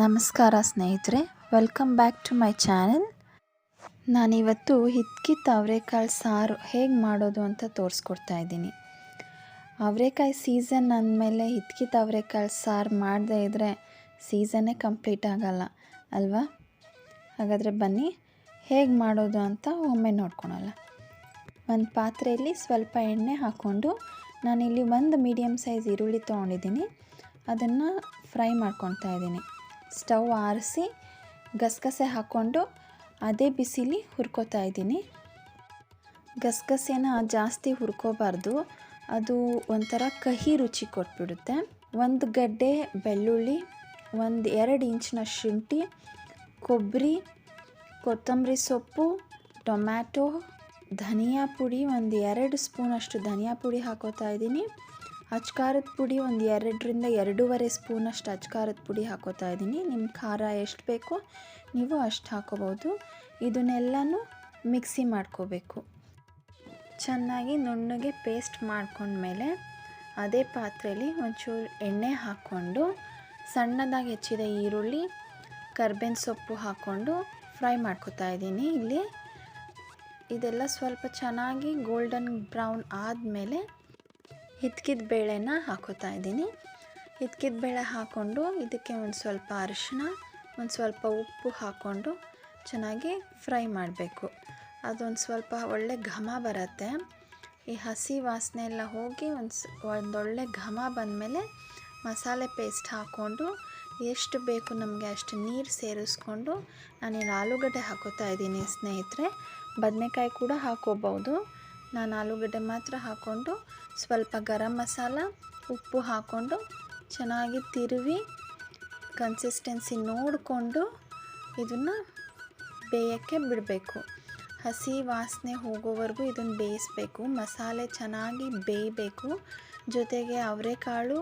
ನಮಸ್ಕಾರ ಸ್ನೇಹಿತರೆ welcome back to my channel ನಾನಿವತ್ತು ಹಿತ್ಕಿತ್ ಅವರೆಕಾಳು ಸಾರು ಹೇಗೆ ಮಾಡೋದು ಅಂತ ತೋರಿಸ್ಕೊಡ್ತಾ ಇದ್ದೀನಿ. ಅವರೆಕಾಯಿ ಸೀಸನ್ ಅಂದಮೇಲೆ ಹಿತ್ಕಿತ್ ಅವರೆಕಾಳು ಸಾರು ಮಾಡದೇ ಇದ್ದರೆ ಸೀಸನ್ನೇ ಕಂಪ್ಲೀಟ್ ಆಗಲ್ಲ, ಅಲ್ವಾ? ಹಾಗಾದರೆ ಬನ್ನಿ, ಹೇಗೆ ಮಾಡೋದು ಅಂತ ಒಮ್ಮೆ ನೋಡ್ಕೊಳಲ್ಲ ಒಂದು ಪಾತ್ರೆಯಲ್ಲಿ ಸ್ವಲ್ಪ ಎಣ್ಣೆ ಹಾಕ್ಕೊಂಡು ನಾನಿಲ್ಲಿ ಒಂದು ಮೀಡಿಯಮ್ ಸೈಜ್ ಈರುಳ್ಳಿ ತೊಗೊಂಡಿದ್ದೀನಿ. ಅದನ್ನು ಫ್ರೈ ಮಾಡ್ಕೊತಾ ಇದ್ದೀನಿ. ಸ್ಟವ್ ಆರಿಸಿ ಗಸಗಸೆ ಹಾಕ್ಕೊಂಡು ಅದೇ ಬಿಸಿಲಿ ಹುರ್ಕೋತಾ ಇದ್ದೀನಿ. ಗಸಗಸೆನ ಜಾಸ್ತಿ ಹುರ್ಕೋಬಾರ್ದು. ಅದು ಒಂಥರ ಕಹಿ ರುಚಿ ಕೊಟ್ಬಿಡುತ್ತೆ. ಒಂದು ಗಡ್ಡೆ ಬೆಳ್ಳುಳ್ಳಿ, ಒಂದು ಎರಡು ಇಂಚಿನ ಶುಂಠಿ, ಕೊಬ್ಬರಿ, ಕೊತ್ತಂಬರಿ ಸೊಪ್ಪು, ಟೊಮ್ಯಾಟೊ, ಧನಿಯಾ ಪುಡಿ, ಒಂದು ಎರಡು ಸ್ಪೂನಷ್ಟು ಧನಿಯಾ ಪುಡಿ ಹಾಕೋತಾ ಇದ್ದೀನಿ. ಅಚ್ಕಾರದ ಪುಡಿ ಒಂದು ಎರಡರಿಂದ ಎರಡೂವರೆ ಸ್ಪೂನಷ್ಟು ಅಚ್ಕಾರದ ಪುಡಿ ಹಾಕೋತಾ ಇದ್ದೀನಿ. ನಿಮ್ಮ ಖಾರ ಎಷ್ಟು ಬೇಕೋ ನೀವು ಅಷ್ಟು ಹಾಕೋಬೋದು ಇದನ್ನೆಲ್ಲನೂ ಮಿಕ್ಸಿ ಮಾಡ್ಕೋಬೇಕು. ಚೆನ್ನಾಗಿ ನುಣ್ಣಗೆ ಪೇಸ್ಟ್ ಮಾಡ್ಕೊಂಡ್ಮೇಲೆ ಅದೇ ಪಾತ್ರೆಯಲ್ಲಿ ಒಂಚೂರು ಎಣ್ಣೆ ಹಾಕ್ಕೊಂಡು ಸಣ್ಣದಾಗಿ ಹೆಚ್ಚಿದ ಈರುಳ್ಳಿ, ಕರ್ಬೇವಿನ ಸೊಪ್ಪು ಹಾಕ್ಕೊಂಡು ಫ್ರೈ ಮಾಡ್ಕೋತಾ ಇದ್ದೀನಿ. ಇಲ್ಲಿ ಇದೆಲ್ಲ ಸ್ವಲ್ಪ ಚೆನ್ನಾಗಿ ಗೋಲ್ಡನ್ ಬ್ರೌನ್ ಆದಮೇಲೆ ಹಿತ್ಕಿದ ಬೇಳೆನ ಹಾಕೋತಾ ಇದ್ದೀನಿ. ಹಿತ್ಕಿದ ಬೇಳೆ ಹಾಕ್ಕೊಂಡು ಇದಕ್ಕೆ ಒಂದು ಸ್ವಲ್ಪ ಅರಿಶಿನ ಒಂದು ಸ್ವಲ್ಪ ಉಪ್ಪು ಹಾಕ್ಕೊಂಡು ಚೆನ್ನಾಗಿ ಫ್ರೈ ಮಾಡಬೇಕು. ಅದೊಂದು ಸ್ವಲ್ಪ ಒಳ್ಳೆ ಘಮ ಬರುತ್ತೆ. ಈ ಹಸಿ ವಾಸನೆ ಎಲ್ಲ ಹೋಗಿ ಒಂದು ಒಂದೊಳ್ಳೆ ಘಮ ಬಂದಮೇಲೆ ಮಸಾಲೆ ಪೇಸ್ಟ್ ಹಾಕ್ಕೊಂಡು ಎಷ್ಟು ಬೇಕು ನಮಗೆ ಅಷ್ಟು ನೀರು ಸೇರಿಸ್ಕೊಂಡು ನಾನಿಲ್ಲಿ ಆಲೂಗಡ್ಡೆ ಹಾಕೋತಾ ಇದ್ದೀನಿ ಸ್ನೇಹಿತರೆ. ಬದನೆಕಾಯಿ ಕೂಡ ಹಾಕೋಬೋದು ನಾನು ಆಲೂಗಡ್ಡೆ ಮಾತ್ರ ಹಾಕ್ಕೊಂಡು ಸ್ವಲ್ಪ ಗರಂ ಮಸಾಲ, ಉಪ್ಪು ಹಾಕ್ಕೊಂಡು ಚೆನ್ನಾಗಿ ತಿರುವಿ ಕನ್ಸಿಸ್ಟೆನ್ಸಿ ನೋಡಿಕೊಂಡು ಇದನ್ನು ಬೇಯೋಕ್ಕೆ ಬಿಡಬೇಕು. ಹಸಿ ವಾಸನೆ ಹೋಗೋವರೆಗೂ ಇದನ್ನು ಬೇಯಿಸಬೇಕು. ಮಸಾಲೆ ಚೆನ್ನಾಗಿ ಬೇಯಬೇಕು. ಜೊತೆಗೆ ಅವರೆಕಾಳು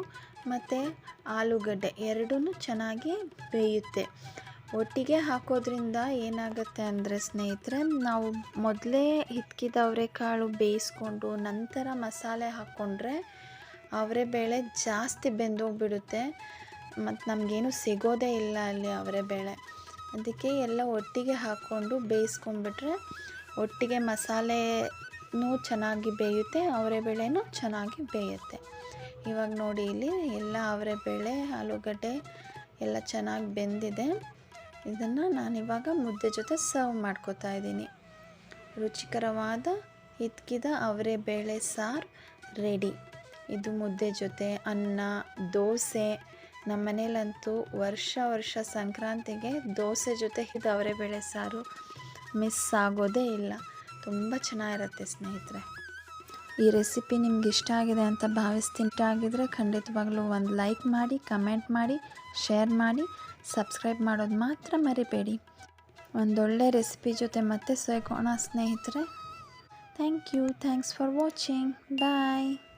ಮತ್ತು ಆಲೂಗಡ್ಡೆ ಎರಡೂ ಚೆನ್ನಾಗಿ ಬೇಯುತ್ತೆ. ಒಟ್ಟಿಗೆ ಹಾಕೋದ್ರಿಂದ ಏನಾಗುತ್ತೆ ಅಂದರೆ ಸ್ನೇಹಿತರೆ, ನಾವು ಮೊದಲೇ ಹಿತ್ಕಿದ ಅವರೆಕಾಳು ಬೇಯಿಸ್ಕೊಂಡು ನಂತರ ಮಸಾಲೆ ಹಾಕ್ಕೊಂಡ್ರೆ ಅವರೆ ಬೇಳೆ ಜಾಸ್ತಿ ಬೆಂದೋಗ್ಬಿಡುತ್ತೆ. ಮತ್ತು ನಮಗೇನು ಸಿಗೋದೇ ಇಲ್ಲ ಅಲ್ಲಿ ಅವರೆ ಬೇಳೆ. ಅದಕ್ಕೆ ಎಲ್ಲ ಒಟ್ಟಿಗೆ ಹಾಕ್ಕೊಂಡು ಬೇಯಿಸ್ಕೊಂಡ್ಬಿಟ್ರೆ ಒಟ್ಟಿಗೆ ಮಸಾಲೆನೂ ಚೆನ್ನಾಗಿ ಬೇಯುತ್ತೆ, ಅವರೆ ಬೇಳೆನೂ ಚೆನ್ನಾಗಿ ಬೇಯುತ್ತೆ. ಇವಾಗ ನೋಡಿ ಇಲ್ಲಿ ಎಲ್ಲ ಅವರೆ ಬೇಳೆ, ಆಲೂಗಡ್ಡೆ ಎಲ್ಲ ಚೆನ್ನಾಗಿ ಬೆಂದಿದೆ. ಇದನ್ನು ನಾನಿವಾಗ ಮುದ್ದೆ ಜೊತೆ ಸರ್ವ್ ಮಾಡ್ಕೋತಾ ಇದ್ದೀನಿ. ರುಚಿಕರವಾದ ಹಿತ್ಕಿದ ಅವರೆ ಬೇಳೆ ಸಾರು ರೆಡಿ ಇದು ಮುದ್ದೆ ಜೊತೆ ಅನ್ನ, ದೋಸೆ. ನಮ್ಮ ಮನೇಲಂತೂ ವರ್ಷ ವರ್ಷ ಸಂಕ್ರಾಂತಿಗೆ ದೋಸೆ ಜೊತೆ ಇದು ಅವರೆ ಬೇಳೆ ಸಾರು ಮಿಸ್ ಆಗೋದೇ ಇಲ್ಲ. ತುಂಬ ಚೆನ್ನಾಗಿರುತ್ತೆ ಸ್ನೇಹಿತರೆ. ಈ ರೆಸಿಪಿ ನಿಮ್ಗೆ ಇಷ್ಟ ಆಗಿದೆ ಅಂತ ಭಾವಿಸ್ತೀನಿ. ಆಗಿದ್ರೆ ಖಂಡಿತವಾಗ್ಲೂ ಒಂದು ಲೈಕ್ ಮಾಡಿ, ಕಮೆಂಟ್ ಮಾಡಿ, ಶೇರ್ ಮಾಡಿ, ಸಬ್ಸ್ಕ್ರೈಬ್ ಮಾಡೋದು ಮಾತ್ರ ಮರಿಬೇಡಿ. ಒಂದೊಳ್ಳೆ ರೆಸಿಪಿ ಜೊತೆ ಮತ್ತೆ ಸೇಗೋಣ ಸ್ನೇಹಿತರೆ. Thank you. Thanks for watching. Bye.